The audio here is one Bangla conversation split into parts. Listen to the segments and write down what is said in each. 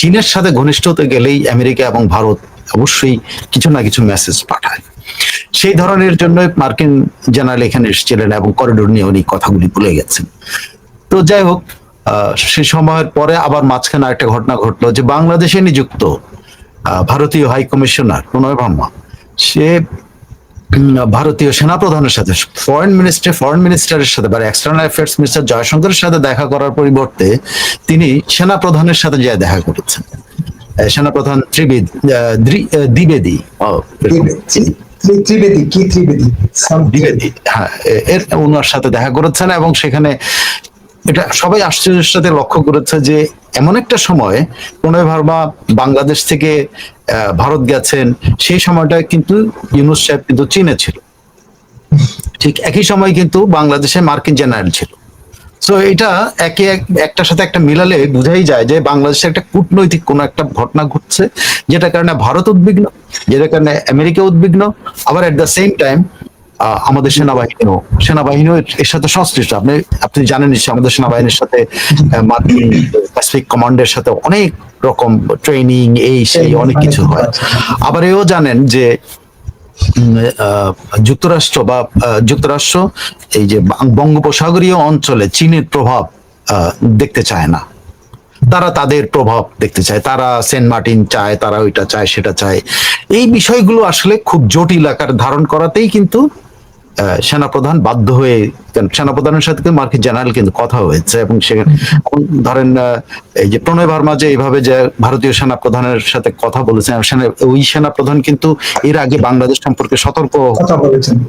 চীনের সাথে ঘনিষ্ঠ হতে গেলেই আমেরিকা এবং ভারত অবশ্যই কিছু না কিছু মেসেজ পাঠায়। সেই ধরনের জন্য মার্কিন জেনারেল এখানে এসেছিলেন এবং করিডোর নিয়ে উনি কথাগুলি ভুলে গেছেন। তো যাই হোক সে সময়ের পরে আবার মাঝখানে একটা ঘটনা ঘটলো যে বাংলাদেশে নিযুক্ত ভারতীয় হাই কমিশনার প্রণয় ভার্মা সে ভারতীয় সেনাপ্রধানের সাথে ফরেন মিনিস্টার ফরেন মিনিস্টারের সাথে বা এক্সটার্নাল অ্যাফেয়ার্স মিনিস্টার জয়শঙ্করের সাথে দেখা করার পরিবর্তে তিনি সেনাপ্রধানের সাথে যা দেখা করেছেন। সেনাপ্রধান ত্রিবেদ দ্বিবেদী। ত্রিবেদী কি ত্রিবেদী? দ্বিবেদী হ্যাঁ এর ওনার সাথে দেখা করেছেন এবং সেখানে এটা সবাই আশ্চর্যের সাথে লক্ষ্য করেছে যে এমন একটা সময় প্রণয় ভার্মা বাংলাদেশ থেকে ভারত গেছেন, সেই সময়টা কিন্তু ইউনুস সাহেব কিন্তু চীনে ছিল। ঠিক একই সময় কিন্তু বাংলাদেশে মার্কিন জেনারেল ছিল। সো এটা একে এক, একটার সাথে একটা মিলালে বোঝাই যায় যে বাংলাদেশে একটা কূটনৈতিক কোনো একটা ঘটনা ঘটছে যেটা কারণে ভারত উদ্বিগ্ন, যেটার কারণে আমেরিকা উদ্বিগ্ন, আবার এট দ্য সেম টাইম আমাদের সেনাবাহিনীও সেনাবাহিনীও এর- সাথে সংশ্লিষ্ট। আপনি আপনি জানেন নিশ্চয়ই আমাদের সেনাবাহিনীর সাথে মার্কিন প্যাসিফিক কমান্ডের সাথে অনেক রকম ট্রেনিং এই সেই অনেক কিছু হয়। আবার এও জানেন যে যুক্তরাষ্ট্র বা যুক্তরাষ্ট্র এই যে বঙ্গোপসাগরীয় অঞ্চলে চীনের প্রভাব দেখতে চায় না। তারা তাদের প্রভাব দেখতে চায়। তারা সেন্ট মার্টিন চায়, তারা ওইটা চায়, সেটা চায়। এই বিষয়গুলো আসলে খুব জটিল আকার ধারণ করাতেই কিন্তু সেনাপ্রধান বাধ্য হয়ে সেনাপ্রধানের সাথে কিন্তু মার্কিন জেনারেল কিন্তু কথা হয়েছে এবং সেখানে ধরেন এই যে প্রণয় ভার্মা যে এইভাবে যে ভারতীয় সেনাপ্রধানের সাথে কথা বলেছেন সেনা- ওই সেনাপ্রধান কিন্তু এর আগে বাংলাদেশ সম্পর্কে সতর্ক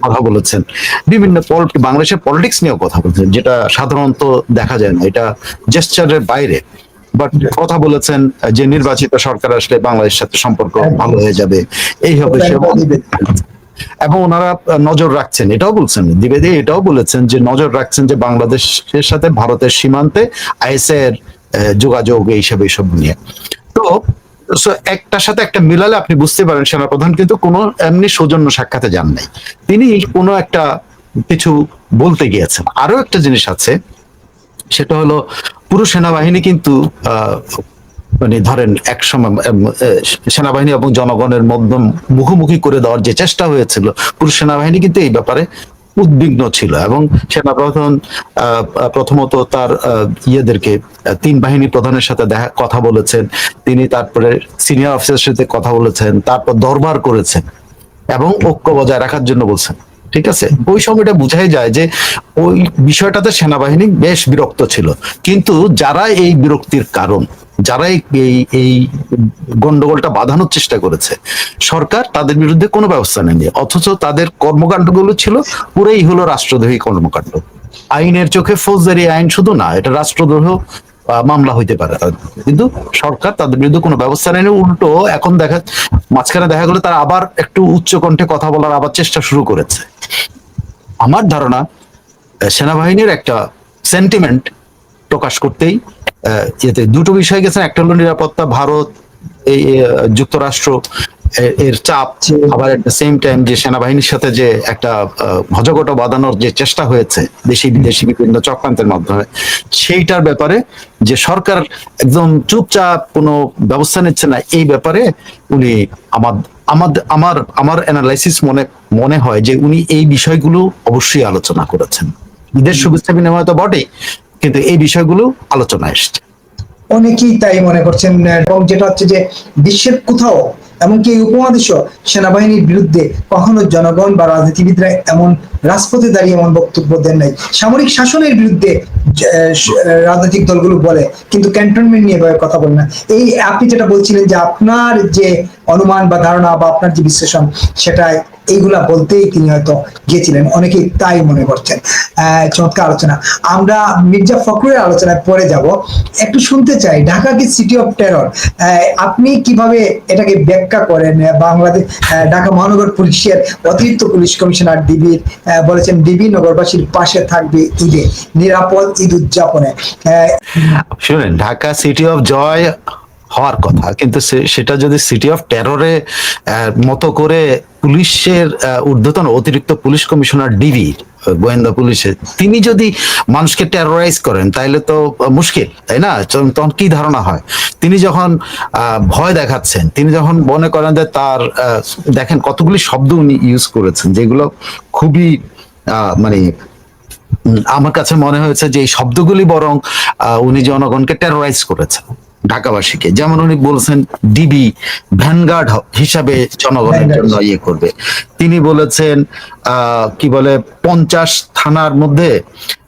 কথা বলেছেন। বিভিন্ন বাংলাদেশের পলিটিক্স নিয়েও কথা বলেছেন যেটা সাধারণত দেখা যায় না এটা জেস্টারের বাইরে। বাট কথা বলেছেন যে নির্বাচিত সরকার আসলে বাংলাদেশের সাথে সম্পর্ক ভালো হয়ে যাবে এই হবে সে। এবং ওনারা নজর রাখছেন, এটাও বলছেন, দ্বিবেদী এটাও বলেছেন যে নজর রাখছেন যে বাংলাদেশের সাথে ভারতের সীমান্তে আইএসএর যোগাযোগ এইসব এইসব নিয়ে। তো একটার সাথে একটা মিলালে আপনি বুঝতে পারেন সেনাপ্রধান, কিন্তু কোনো এমনি সৌজন্য সাক্ষাতে যান নাই। তিনি কোনো একটা কিছু বলতে গিয়েছেন। আরও একটা জিনিস আছে, সেটা হলো পুরো সেনাবাহিনী কিন্তু মানে ধরেন এক সময় সেনাবাহিনী এবং জনগণের মধ্যে মুখোমুখি করে দেওয়ার যে চেষ্টা হয়েছিল, পুরুষ সেনাবাহিনী কিন্তু এই ব্যাপারে উদ্বিগ্ন ছিল এবং সেনাপ্রধান প্রথমত তার ইয়েদেরকে তিন বাহিনী প্রধানের সাথে দেখা, কথা বলেছেন, তিনি তারপরে সিনিয়র অফিসারের সাথে কথা বলেছেন, তারপর দরবার করেছেন এবং ঐক্য বজায় রাখার জন্য বলছেন। ঠিক আছে? ওই সময়টা বোঝাই যায় যে ওই বিষয়টাতে সেনাবাহিনী বেশ বিরক্ত ছিল। কিন্তু যারা এই বিরক্তির কারণ, যারা এই- এই গন্ডগোলটা বাঁধানোর চেষ্টা করেছে, সরকার তাদের বিরুদ্ধে কোনো ব্যবস্থা নেয়নি। অথচ তাদের কর্মকাণ্ডগুলো ছিল পুরোই হলো রাষ্ট্রদ্রোহী কর্মকাণ্ড। আইনের চোখে ফৌজদারি আইন শুধু না, এটা রাষ্ট্রদ্রোহ মামলা হইতে পারে কিন্তু সরকার তাদের বিরুদ্ধে কোনো ব্যবস্থা নেয়নি, উল্টো এখন দেখা মাঝখানে দেখা গেলো তারা আবার একটু উচ্চ কণ্ঠে কথা বলার আবার চেষ্টা শুরু করেছে। আমার ধারণা সেনাবাহিনীর একটা সেন্টিমেন্ট প্রকাশ করতেই দুটো বিষয় গেছেন একটা হলো নিরাপত্তা, ভারত, এই যুক্তরাষ্ট্র এর চাপ, আবার এট দ্য সেম টাইম যে সেনাবাহিনীর সাথে যে একটা হজগট বাঁধানোর যে চেষ্টা হয়েছে দেশি বিদেশি বিভিন্ন চক্রান্তের মাধ্যমে, সেইটার ব্যাপারে যে সরকার একদম চুপচাপ কোনো ব্যবস্থা নিচ্ছে না, এই ব্যাপারে উনি আমার আমাদের আমার আমার অ্যানালাইসিস মনে মনে হয় যে উনি এই বিষয়গুলো অবশ্যই আলোচনা করেছেন। বিদেশ শুভেচ্ছা বিনিময় তো বটেই, কিন্তু এই বিষয়গুলো আলোচনা এসছে। অনেকেই তাই মনে করছেন এবং যেটা হচ্ছে যে বিশ্বের কোথাও এমনকি এই সেনাবাহিনীর বিরুদ্ধে কখনো জনগণ বা রাজনীতিবিদরা এমন রাজপথে দাঁড়িয়ে এমন বক্তব্য দেন নাই। সামরিক শাসনের বিরুদ্ধে রাজনৈতিক দলগুলো বলে, কিন্তু ক্যান্টনমেন্ট নিয়ে কথা বলে না। এই আপনি যেটা বলছিলেন যে আপনার যে অনুমান বা ধারণা বা আপনার যে বিশ্লেষণ সেটা এইগুলা বলতেই তিনি হয়তো গিয়েছিলেন অনেকেই তাই মনে করছেন। চমৎকার আলোচনা। আমরা মির্জা ফখরুলের আলোচনায় পরে যাব। একটু শুনতে চাই, ঢাকা কি সিটি অফ টেরর আপনি কীভাবে এটাকে ব্যাখ্যা করেন? বাংলাদেশ ঢাকা মহানগর পুলিশের অতিরিক্ত পুলিশ কমিশনার ডিবির বলেছেন ডিবি নগরবাসীর পাশে থাকবে ঈদে। নিরাপদ ঈদ উদযাপনে। শুনেন, ঢাকা সিটি অফ জয় হওয়ার কথা। কিন্তু সেটা যদি সিটি অফ টেররে মতো করে পুলিশের ঊর্ধ্বতন অতিরিক্ত পুলিশ কমিশনার ডিবি গোয়েন্দা পুলিশে, তিনি যদি মানুষকে টেরোরাইজ করেন তাহলে তো মুশকিল, তাই না? তখন কি ধারণা হয়? তিনি যখন ভয় দেখাচ্ছেন, তিনি যখন মনে করেন যে তার দেখেন কতগুলি শব্দ উনি ইউজ করেছেন, যেগুলো খুবই মানে আমার কাছে মনে হয়েছে যে এই শব্দগুলি বরং উনি জনগণকে টেরোরাইজ করেছেন। ঢাকাবাসীকে। যেমন উনি বলছেন ডিবি ভ্যানগার্ড হিসাবে জনগণের জন্য ইয়ে করবে। তিনি বলেছেন কি বলে পঞ্চাশ থানার মধ্যে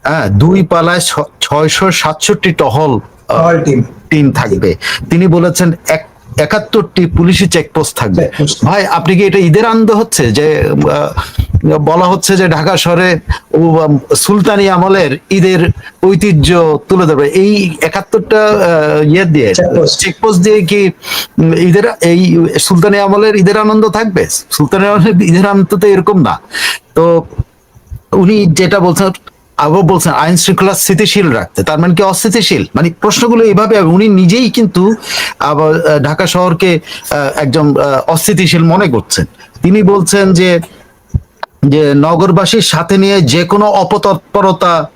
হ্যাঁ, দুই পালায় ছয়শো সাতষট্টি টহল টিম। থাকবে। তিনি বলেছেন এক একাত্তরটি পুলিশি চেকপোস্ট থাকবে। ভাই আপনি কি এটা ঈদের আনন্দ হচ্ছে? যে আহ, বলা হচ্ছে যে ঢাকা শহরে সুলতানি আমলের ঈদের ঐতিহ্য তুলে ধরবে। এই একাত্তরটা ইয়ে দিয়ে চেকপোস্ট দিয়ে কি ঈদের এই সুলতানি আমলের ঈদের আনন্দ থাকবে? সুলতানি আমলের ঈদের আনন্দ তো এরকম না। তো উনি যেটা বলছেন আবার বলছেন আইন শৃঙ্খলা স্থিতিশীল রাখতে। তার মানে কি অস্থিতিশীল? মানে প্রশ্নগুলো এইভাবে উনি নিজেই কিন্তু আবার ঢাকা শহরকে একজন অস্থিতিশীল মনে করছেন। তিনি বলছেন যে যে নগরবাসীর সাথে নিয়ে যে কোনো অপতৎপরতা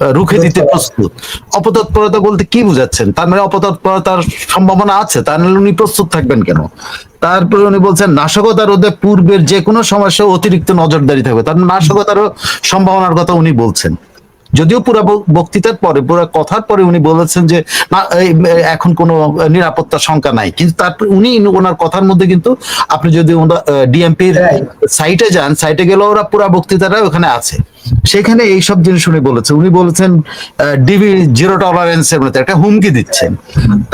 রুখে দিতে প্রস্তুত। অপতৎপরতা বলতে কি বুঝাচ্ছেন? তার মানে অপতৎপরতার সম্ভাবনা আছে তার মানে উনি প্রস্তুত থাকবেন কেন? তারপরে উনি বলছেন নাশকতা রোধে পূর্বের যে কোনো সমস্যা অতিরিক্ত নজরদারি থাকবে। তার মানে নাশকতারও সম্ভাবনার কথা উনি বলছেন। যদিও পুরো বক্তৃতার পরে পুরো কথার পরে উনি বলেছেন যে না এখন কোনো নিরাপত্তার শঙ্কা নাই কিন্তু তারপর উনি ওনার কথার মধ্যে কিন্তু আপনি যদি ডিএমপির. সাইটে যান সাইটে গেলে ওরা পুরা বক্তৃতাটা ওখানে আছে সেখানে এই সব জিনিস উনি বলেছে। উনি বলেছেন ডিবি জিরো টলারেন্সের মধ্যে একটা হুমকি দিচ্ছেন।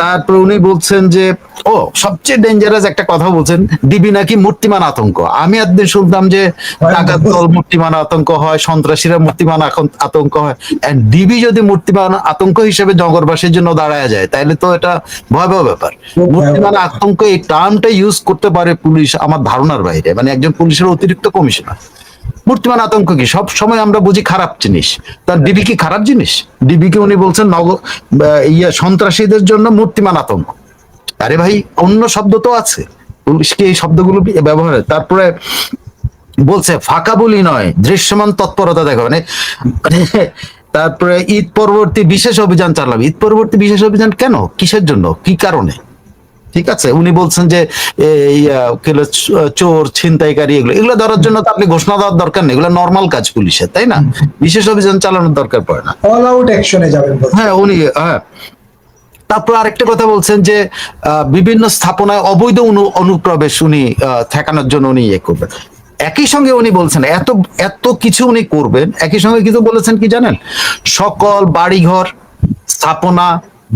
তারপর উনি বলছেন যে, ও, সবচেয়ে ডেঞ্জারাস একটা কথা বলছেন, ডিবি নাকি মূর্তিমান আতঙ্ক। আমি একদিন শুনতাম যে ডাকাত দল মূর্তিমান আতঙ্ক হয়, সন্ত্রাসীরা মূর্তিমান আতঙ্ক হয়। ডিবি যদি মূর্তিমান আতঙ্ক হিসেবে জগরবাসীর জন্য দাঁড়ায় যায় তাহলে তো এটা ভয়াবহ ব্যাপার। মূর্তিমান আতঙ্ক এই টার্মটা ইউজ করতে পারে পুলিশ, আমার ধারণার বাইরে। মানে একজন পুলিশের অতিরিক্ত কমিশনার মূর্তিমান আতঙ্ক কি? সব সময় আমরা বুঝি খারাপ জিনিস। তার ডিবি কি খারাপ জিনিস? ডিবি কে উনি বলছেন নগ ইয়া সন্ত্রাসীদের জন্য মূর্তিমান আতঙ্ক। আরে ভাই অন্য শব্দ তো আছে। পুলিশকে এই শব্দগুলো ব্যবহার তারপরে বলছে ফাঁকা বলি নয় দৃশ্যমান তৎপরতা দেখো। মানে মানে তারপরে ঈদ পরবর্তী বিশেষ অভিযান চালাবে। ঈদ পরবর্তী বিশেষ অভিযান কেন? কিসের জন্য? কি কারণে? ঠিক আছে? উনি বলছেন যে এই চোর ছিনতাইকারী এগুলো এগুলো ধরার জন্য তো আপনি ঘোষণা দেওয়ার দরকার নেই। এগুলো নর্মাল কাজ পুলিশের তাই না? বিশেষ অভিযান চালানোর দরকার পড়ে না। অল আউট অ্যাকশনে যাবেন হ্যাঁ উনি হ্যাঁ। তারপর আরেকটা কথা বলছেন যে আহ, বিভিন্ন স্থাপনায় অবৈধ অনু- অনুপ্রবেশ উনি ঠেকানোর জন্য উনি ইয়ে করবেন। একই সঙ্গে উনি বলছেন এত এত কিছু উনি করবেন একই সঙ্গে কিন্তু বলেছেন কি জানেন? সকল বাড়িঘর স্থাপনা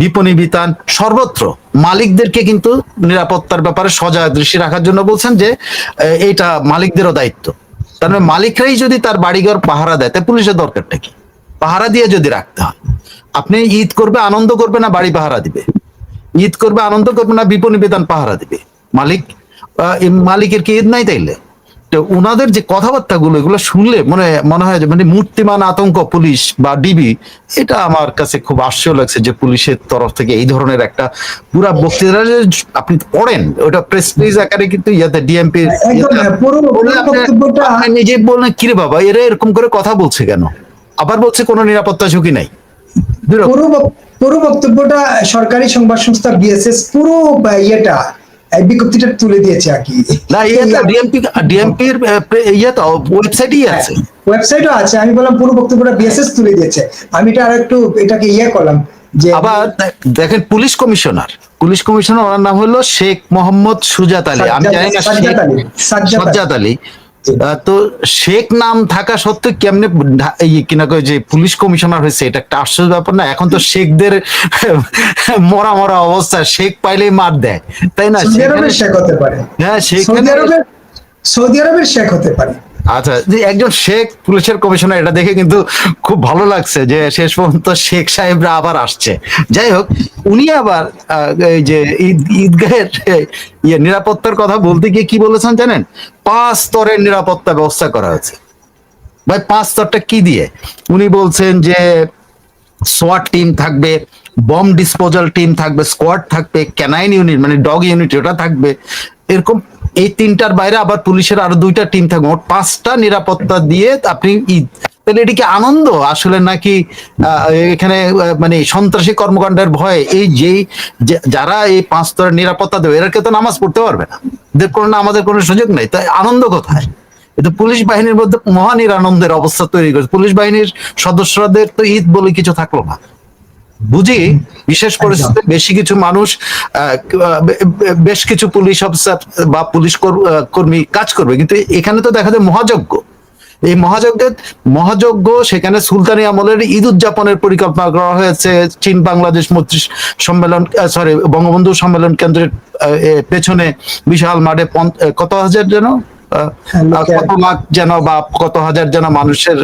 বিপণী বিতান সর্বত্র। মালিকদেরকে কিন্তু নিরাপত্তার ব্যাপারে সজাগ দৃষ্টি রাখার জন্য বলছেন যে এইটা মালিকদেরও দায়িত্ব। তার মানে মালিকরাই যদি তার বাড়িঘর পাহারা দেয় তাই পুলিশের দরকারটা কি? পাহারা দিয়ে যদি রাখতে হয়। আপনি ঈদ করবে, আনন্দ করবে না, বাড়ি পাহারা দিবে। ঈদ করবে, আনন্দ করবে না বিপণী বেতন পাহারা দিবে। মালিক মালিকের কি ঈদ নাই তাইলে? তো ওনাদের যে কথাবার্তা গুলো এগুলো শুনলে মনে মনে হয় যে মানে মূর্তিমান আতঙ্ক পুলিশ বা ডিবি এটা আমার কাছে খুব আশ্চর্য লাগছে যে পুলিশের তরফ থেকে এই ধরনের একটা পুরা বক্তৃতা। আপনি পড়েন ওটা প্রেস প্রিজ আকারে কিন্তু ইয়াতে ডিএমপি হ্যাঁ, নিজে বললেন কিরে বাবা এরা এরকম করে কথা বলছে কেন? আবার বলছে কোনো নিরাপত্তা ঝুঁকি নাই। পুরো পুরো বক্তব্যটা সরকারি সংবাদ সংস্থা বিএসএস পুরো ইয়েটা বিজ্ঞপ্তিটা তুলে দিয়েছে আর কি। না ডিএমপি ডিএমপির ইয়ে তো ওয়েবসাইটই আছে। ওয়েবসাইটও আছে আমি বললাম পুরো বক্তব্যটা বিএসএস তুলে দিয়েছে। আমি এটা আর একটু এটাকে ইয়ে করলাম যে আবার দেখেন পুলিশ কমিশনার। পুলিশ কমিশনার ওনার নাম হলো শেখ মোহাম্মদ সুজাত আলী। আমি জানি না সাজ্জাদ আলী, তো শেখ নাম থাকা সত্ত্বেও কেমনে কিনা কয় যে পুলিশ কমিশনার হয়েছে এটা একটা আশ্চর্য ব্যাপার না? এখন তো শেখদের মরা মরা অবস্থা শেখ পাইলেই মার দেয় তাই না? শেখ হতে পারে। হ্যাঁ সৌদি আরবের শেখ হতে পারে। আচ্ছা যে একজন শেখ পুলিশের কমিশনার, এটা দেখে কিন্তু খুব ভালো লাগছে যে শেষ পর্যন্ত শেখ সাহেবরা আবার আসছে। যাই হোক, উনি আবার এই যে ঈদ, ঈদগাহের ইয়ে নিরাপত্তার কথা বলতে গিয়ে কি বলেছেন জানেন? পাঁচ স্তরের নিরাপত্তা ব্যবস্থা করা হয়েছে। ভাই, পাঁচ স্তরটা কি দিয়ে? উনি বলছেন যে সোয়াট টিম থাকবে বম ডিসপোজাল টিম থাকবে স্কোয়াড থাকবে ক্যানাইন ইউনিট মানে ডগ ইউনিট ওটা থাকবে, এরকম এই তিনটার বাইরে আবার পুলিশের আরও দুইটা টিম থাকবে। মোট পাঁচটা নিরাপত্তা দিয়ে আপনি ঈদ তাহলে এটি কি আনন্দ? আসলে নাকি এখানে মানে সন্ত্রাসী কর্মকাণ্ডের ভয়ে এই যেই যারা এই পাঁচ স্তরের নিরাপত্তা দেবে, এরা কেউ তো নামাজ পড়তে পারবে না। এদের কোনো আমাদের কোনো সুযোগ নেই। তাই আনন্দ কোথায়? এটা পুলিশ বাহিনীর মধ্যে মহা আনন্দের অবস্থা তৈরি করেছে। পুলিশ বাহিনীর সদস্যদের তো ঈদ বলে কিছু থাকল না। বুঝি? বিশেষ পরিস্থিতিতে বেশি কিছু মানুষ বেশ কিছু পুলিশ অফিসার বা পুলিশ কর্মী কাজ করবে। কিন্তু এখানে তো দেখা যায় মহাযজ্ঞ। এই মহাযজ্ঞের মহাযজ্ঞ সেখানে সুলতানি আমলের ঈদ উদযাপনের পরিকল্পনা করা হয়েছে। চীন বাংলাদেশ মৈত্রী সম্মেলন সরি বঙ্গবন্ধু সম্মেলন কেন্দ্রের পেছনে বিশাল মাঠে কত হাজার যেন? আহ, হ্যাঁ, কত লাখ যেন বা কত হাজার যেন মানুষের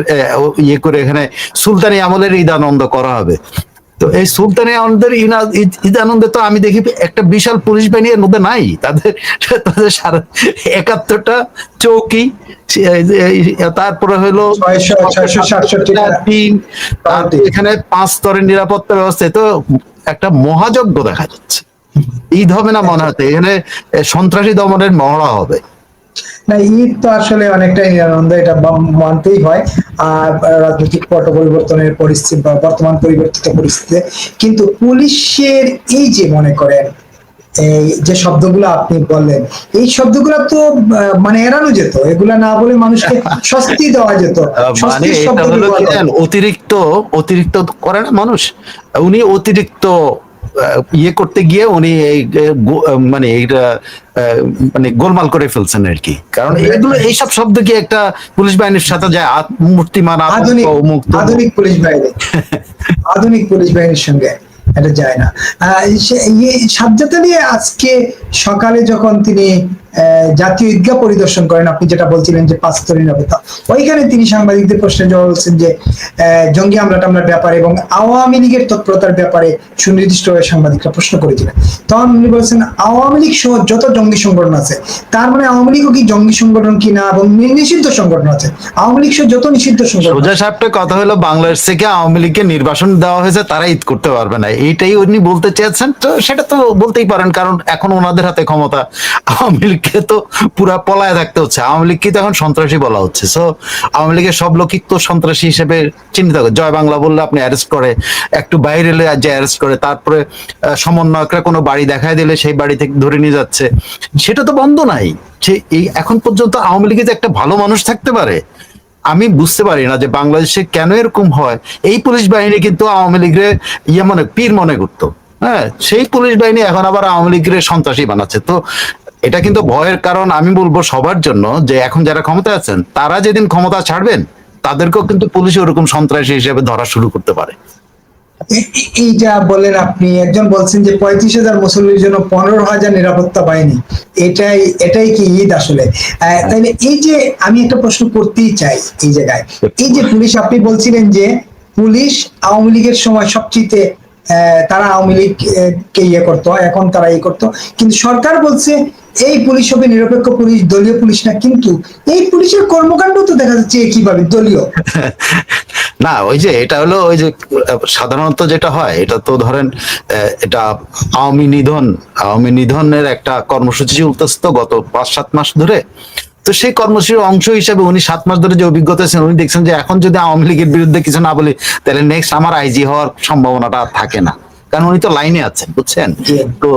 ইয়ে করে এখানে সুলতানি আমলের ঈদ আনন্দ করা হবে। তো এই সুলতানি আনন্দের ঈদ আনন্দে তো আমি দেখি একটা বিশাল পুলিশ বাহিনী এর মধ্যে নাই। তাদের তাদের সারা একাত্তরটা চৌকি তারপরে হলো এখানে পাঁচ স্তরের নিরাপত্তা ব্যবস্থা তো একটা মহাযজ্ঞ দেখা যাচ্ছে। ঈদ হবে না মনে হচ্ছে এখানে সন্ত্রাসী দমনের মহড়া হবে। না ঈদ তো আসলে অনেকটাই নিরানন্দ এটা মানতেই হয়। আর রাজনৈতিক পট পরিবর্তনের পরিস্থিতি বা বর্তমান পরিবর্তিত পরিস্থিতিতে। কিন্তু পুলিশের এই যে মনে করেন এই যে শব্দগুলো আপনি বললেন এই শব্দগুলো তো মানে এড়ানো যেত। এগুলা না বলে মানুষকে স্বস্তি দেওয়া যেত। মানে অতিরিক্ত অতিরিক্ত করে না মানুষ? উনি অতিরিক্ত ইয়ে করতে গিয়ে উনি মানে এইটা মানে গোলমাল করে ফেলছেন আর কি। কারণ এগুলো এইসব শব্দ কি একটা পুলিশ বাহিনীর সাথে যায় মূর্তিমান আধুনিক আধুনিক পুলিশ বাহিনী। আধুনিক পুলিশ বাহিনীর সঙ্গে এটা যায় না। সাজ্জাদ আলী আজকে সকালে যখন তিনি জাতীয় ঈদগাহ পরিদর্শন করেন। আপনি যেটা বলছিলেন যে পাঁচ স্তরের নিরাপত্তা ওইখানে তিনি সাংবাদিকদের প্রশ্নের জবাব বলছেন যে জঙ্গি হামলা টামলার ব্যাপারে এবং আওয়ামী লীগের তৎপরতার ব্যাপারে সুনির্দিষ্টভাবে সাংবাদিকরা প্রশ্ন করেছিলেন। তখন উনি বলছেন, আওয়ামী লীগ সহ যত জঙ্গি সংগঠন আছে, তার মানে আওয়ামী লীগও কি জঙ্গি সংগঠন কিনা এবং নিষিদ্ধ সংগঠন আছে? আওয়ামী লীগ সহ যত নিষিদ্ধ সংগঠন সোজা সাপটা কথা হলো, বাংলাদেশ থেকে আওয়ামী লীগকে নির্বাসন দেওয়া হয়েছে, তারা ঈদ করতে পারবে না। এইটাই উনি বলতে চেয়েছেন। তো সেটা তো বলতেই পারেন, কারণ এখন ওনাদের হাতে ক্ষমতা আওয়ামী লীগকে তো পুরা পলায় থাকতে হচ্ছে। আওয়ামী লীগকে তো এখন সন্ত্রাসী বলা হচ্ছে। সো আওয়ামী লীগের সব লোকই তো সন্ত্রাসী হিসেবে চিহ্নিত করে। জয় বাংলা বললে আপনি অ্যারেস্ট করে, একটু বাইরে এলে যে অ্যারেস্ট করে, তারপরে সমন্বয়করা কোনো বাড়ি দেখায় দিলে সেই বাড়ি থেকে ধরে নিয়ে যাচ্ছে। সেটা তো বন্ধ নাই। সে এই এখন পর্যন্ত আওয়ামী লীগে যে একটা ভালো মানুষ থাকতে পারে, আমি বুঝতে পারি না যে বাংলাদেশে কেন এরকম হয়। এই পুলিশ বাহিনী কিন্তু আওয়ামী লীগের ইয়ে মনে, পীর মনে করতো। হ্যাঁ সেই পুলিশ বাহিনী এখন আবার আওয়ামী লীগের সন্ত্রাসী বানাচ্ছে। তো এটা কিন্তু ভয়ের কারণ আমি বলব সবার জন্য যে এখন যারা ক্ষমতা আছেন, তারা যেদিন ক্ষমতা ছাড়বেন, তাদেরকেও কিন্তু পুলিশ ওরকম সন্ত্রাসী হিসেবে ধরা শুরু করতে পারে। এইটা বললেন আপনি, একজন বলছেন যে পঁয়ত্রিশ হাজার মুসল্লির জন্য পনেরো হাজার নিরাপত্তা বাহিনী। এটাই এটাই কি ঈদ আসলে? তাইলে এই যে আমি একটা প্রশ্ন করতেই চাই এই জায়গায়। এই যে পুলিশ, আপনি বলছিলেন যে পুলিশ আওয়ামী লীগের সময় সবচেয়ে তারা আওয়ামী লীগ কে ইয়ে করতো, এখন তারা ইয়ে করতো। কিন্তু সরকার বলছে এই পুলিশ হবে নিরপেক্ষ পুলিশ দলীয় পুলিশ না কিন্তু এই পুলিশের কর্মকাণ্ড তো দেখা যাচ্ছে কীভাবে দলীয়। না ওই যে এটা হলো ওই যে সাধারণত যেটা হয় এটা তো ধরেন এটা আওয়ামী নিধন আওয়ামী নিধনের একটা কর্মসূচি চলতেছে তো গত পাঁচ সাত মাস ধরে তো সেই কর্মসূচির অংশ হিসেবে উনি সাত মাস ধরে যে অভিজ্ঞতা আছেন উনি দেখছেন যে এখন যদি আওয়ামী লীগের বিরুদ্ধে কিছু না বলি তাহলে নেক্সট আমার আইজি হওয়ার সম্ভাবনাটা থাকে না। কারণ উনি তো লাইনে আছেন বুঝছেন? তো